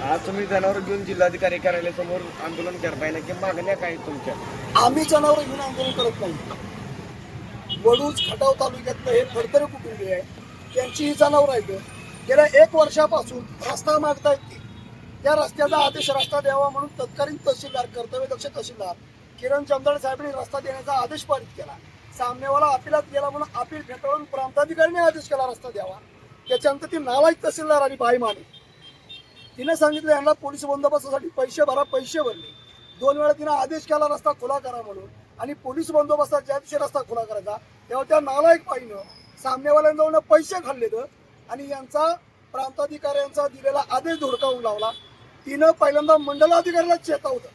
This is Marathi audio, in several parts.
आज तुम्ही जनावर घेऊन जिल्हाधिकारी कार्यालयासमोर आंदोलन करताय ना की मागण्या काय आहेत तुमच्या? आम्ही जनावर घेऊन आंदोलन करत नाही. वडूज खटाव तालुक्यातलं हे फडतरे कुटुंबीय आहे. त्यांची ही जनावर आहेत. गेल्या एक वर्षापासून रस्ता मागतायत ती. त्या रस्त्याचा आदेश रस्ता द्यावा म्हणून तत्कालीन तहसीलदार कर्तव्यदक्ष तहसीलदार किरण जमदार साहेबांनी रस्ता देण्याचा आदेश पारित केला. सामनेवाला अपिलात गेला म्हणून अपील फेटाळून प्रांताधिकाऱ्यांनी आदेश केला रस्ता द्यावा. त्याच्यानंतर ती नालायक तहसीलदार आणि भाई माने. तिने सांगितलं यांना पोलीस बंदोबस्तासाठी पैसे भरा पैसे भरले. दोन वेळा तिने आदेश केला रस्ता खुला करा म्हणून. आणि पोलीस बंदोबस्तात ज्या दिवशी रस्ता खुला करायचा तेव्हा त्या नालायक बाईनं सामनेवाल्यांजवळ पैसे खाल्लेत आणि यांचा प्रांताधिकाऱ्यांचा दिलेला आदेश धुडकावून लावला. तिनं पहिल्यांदा मंडलाधिकाऱ्याला चेतावलं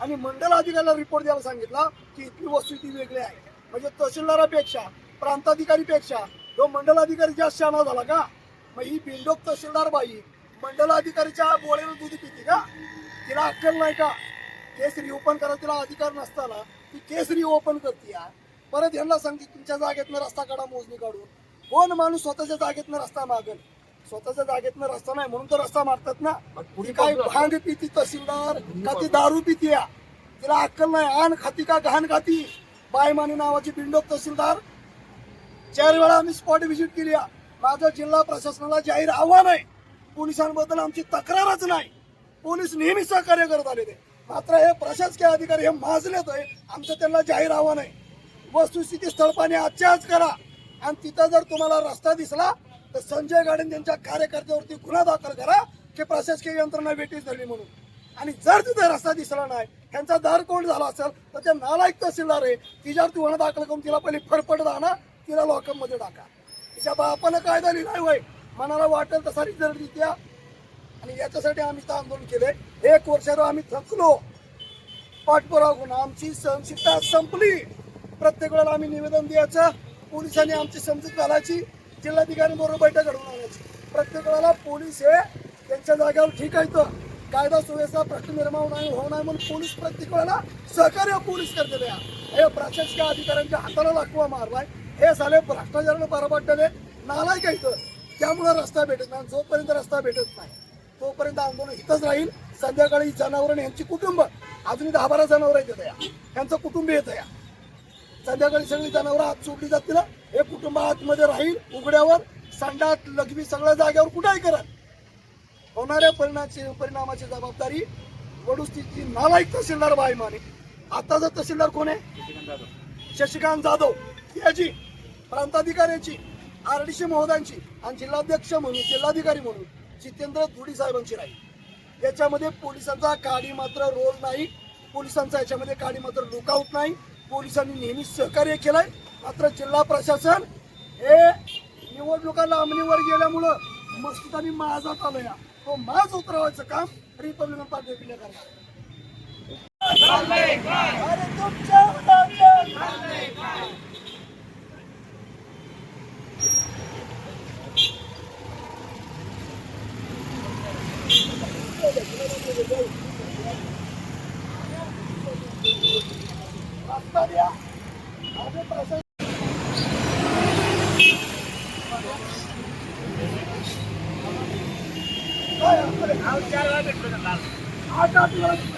आणि मंडलाधिकाऱ्याला रिपोर्ट द्यायला सांगितला की इथली वस्तुस्थिती वेगळी आहे. म्हणजे तहसीलदारापेक्षा प्रांताधिकारीपेक्षा तो मंडलाधिकारी जास्त शाणा झाला का मग ही बिंडोक तहसीलदार बाई मंडलाधिकारीच्या बोळेनं दूध पिते का? तिला अक्कल नाही का? केस रिओपन करा तिला अधिकार नसताना ती केस रिओपन करते या. परत यांना सांगते तुमच्या जागेतनं रस्ता काढा मोजणी काढून. कोण माणूस स्वतःच्या जागेतनं रस्ता मागेल? स्वतःच्या जागेतनं रस्ता नाही म्हणून तर रस्ता मारतात ना. ती काय भांग पिती तहसीलदार का ती दारू पिती या? तिला अक्कल नाही आण खाती का घाण खाती? बायमानी नावाची बिंडोक तहसीलदार. चार वेळा आम्ही स्पॉट व्हिजिट केली. माझं जिल्हा प्रशासनाला जाहीर आव्हान आहे. पोलिसांबद्दल आमची तक्रारच नाही. पोलीस नेहमी सहकार्य करत आले ते मात्र हे प्रशासकीय अधिकारी हे माजलेत आहे आमचं त्यांना जाहीर आव्हान आहे. वस्तुस्थिती स्थळपाणी आजच्या आज करा. आणि तिथं जर तुम्हाला रस्ता दिसला तर संजय गाडेन त्यांच्या कार्यकर्त्यावरती गुन्हा दाखल करा की प्रशासकीय यंत्रणा वेटीस धरली म्हणून. आणि जर तिथे रस्ता दिसला नाही त्यांचा दार कोण झाला असेल तर त्या नालायक तहसीलदार आहे. तिच्यावर तू गुन्हा दाखल करून तिला पहिली फरफट आणा तिला लॉकअपमध्ये टाका. तिच्या बापानं कायदा लिहिला वय मनाला वाटेल तसा रिझल्ट द्या आणि याच्यासाठी आम्ही तर आंदोलन केले एक वर्षावर आम्ही थकलो. पाठपुरावा आमची सहनशीलता संपली. प्रत्येक वेळेला आम्ही निवेदन द्यायचं. पोलिसांनी आमची समजूत घालायची. जिल्हाधिकाऱ्यांबरोबर बैठक घडवून आणायची. प्रत्येक वेळेला पोलीस हे त्यांच्या जागेवर ठीक आहे तर कायदा सुव्यवस्था प्रश्न निर्माण नाही होऊ नये म्हणून पोलीस प्रत्येक वेळेला सहकार्य पोलीस करते त्या हे प्रशासकीय अधिकाऱ्यांच्या हाताला लाकवा मारलाय. हे झाले भ्रष्टाचारानं बरबडलेले नालायक आहे तर त्यामुळं रस्ता भेटत नाही जोपर्यंत रस्ता भेटत नाही तोपर्यंत आंदोलन इथंच राहील. संध्याकाळी जनावर यांची कुटुंब अजूनही दहा बारा जनावर येत या. यांचं कुटुंब येत या. संध्याकाळी सगळी जनावरं आत सोडली जातील. हे कुटुंब आतमध्ये राहील उघड्यावर सांडात लघवी सगळ्या जागेवर कुठेही करत. होणाऱ्या परिणामाची परिणामाची जबाबदारी वडुस्थिती नालायक तहसीलदार बाई माने. आताचा तहसीलदार कोण आहे? शशिकांत जाधव. याची प्रांताधिकाऱ्याची. आरडीसी महोदयांची आणि जिल्हाध्यक्ष म्हणून जिल्हाधिकारी म्हणून जितेंद्र धुडी साहेबांची राहील. याच्यामध्ये पोलिसांचा काडी मात्र रोल नाही. पोलिसांचा याच्यामध्ये काडी मात्र लुकआउट नाही. पोलिसांनी नेहमी सहकार्य केलंय. मात्र जिल्हा प्रशासन हे निवडणुका लांबणीवर गेल्यामुळं मस्तिकांनी माझात आलं या. तो माज उतरवायचं काम रिपब्लिकन पार्टी करणार आठ आठ वेळा